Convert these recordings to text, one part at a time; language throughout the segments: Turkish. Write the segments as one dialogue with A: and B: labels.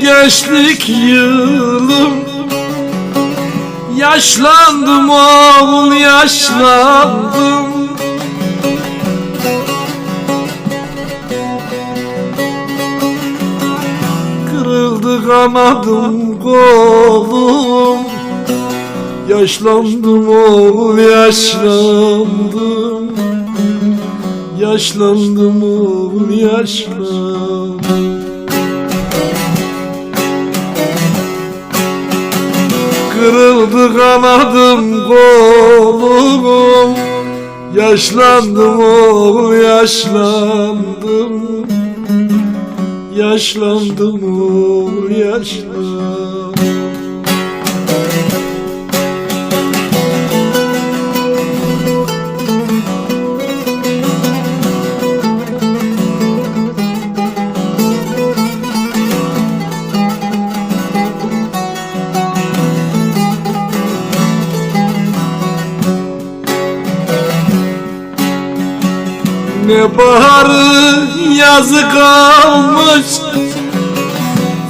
A: gençlik yılım. Yaşlandım oğul yaşlandım. Kırıldı kanadım kolum. Yaşlandım oğul yaşlandım. Yaşlandım oğul yaşlandım Kırıldı kanadım kolum Yaşlandım oğul yaşlandım. Yaşlandım oğul yaşlandım Ne baharı yazı kalmış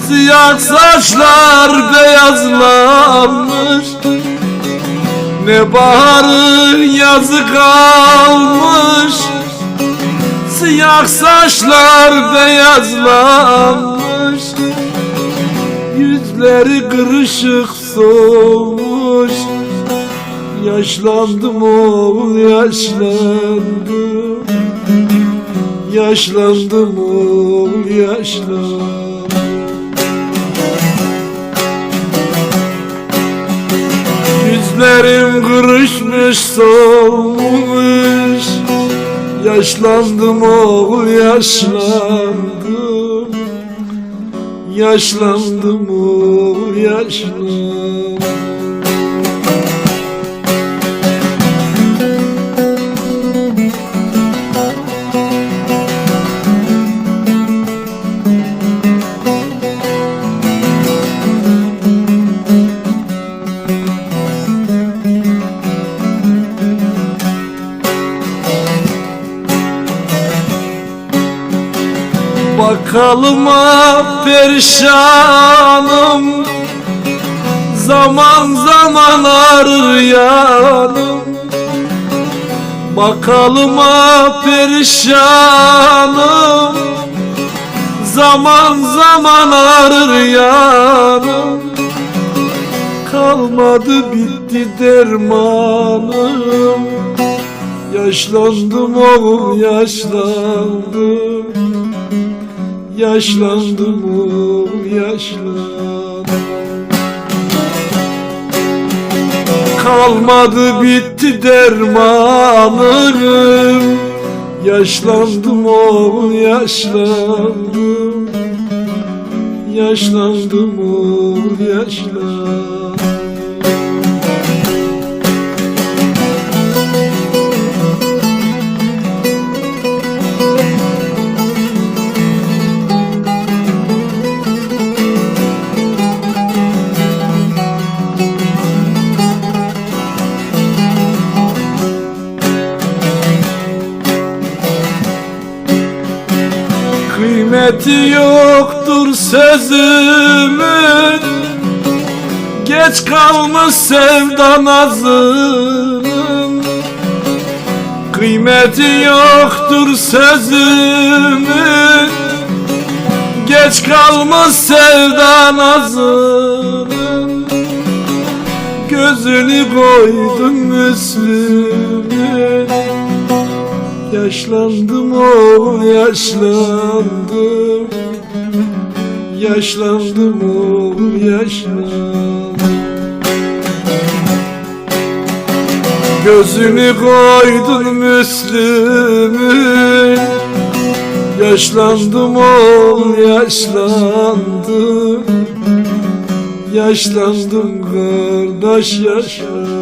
A: Siyah saçlar beyazlanmış. Ne baharı yazı kalmış Siyah saçlar beyazlanmış. Yüzleri kırışık solmuş Yaşlandım oğul yaşlandım Yaşlandım oğul yaşlandım. Yüzlerim kırışmış solmuş Yaşlandım oğul yaşlandım. Yaşlandım oğul yaşlandım Bakalıma perişanım. Zaman zaman ağrır yanım. Bakalıma perişanım. Zaman zaman ağrır yanım. Kalmadı bitti dermanım. Yaşlandım oğlum yaşlandım Yaşlandım oğlum yaşlandım. Kalmadı bitti dermanım. Yaşlandım oğlum yaşlandım. Yaşlandım oğlum yaşlandım Kıymeti yoktur sözümün. Geç kalmış sevda nazının Kıymeti yoktur sözümün. Geç kalmış sevda nazının Gözünü koydun Müslüm'ün Yaşlandım oğul yaşlandım. Yaşlandım oğul yaşlandım. Gözünü koydun Müslüm'ün Yaşlandım oğul yaşlandım. Yaşlandım kardeş yaşlandım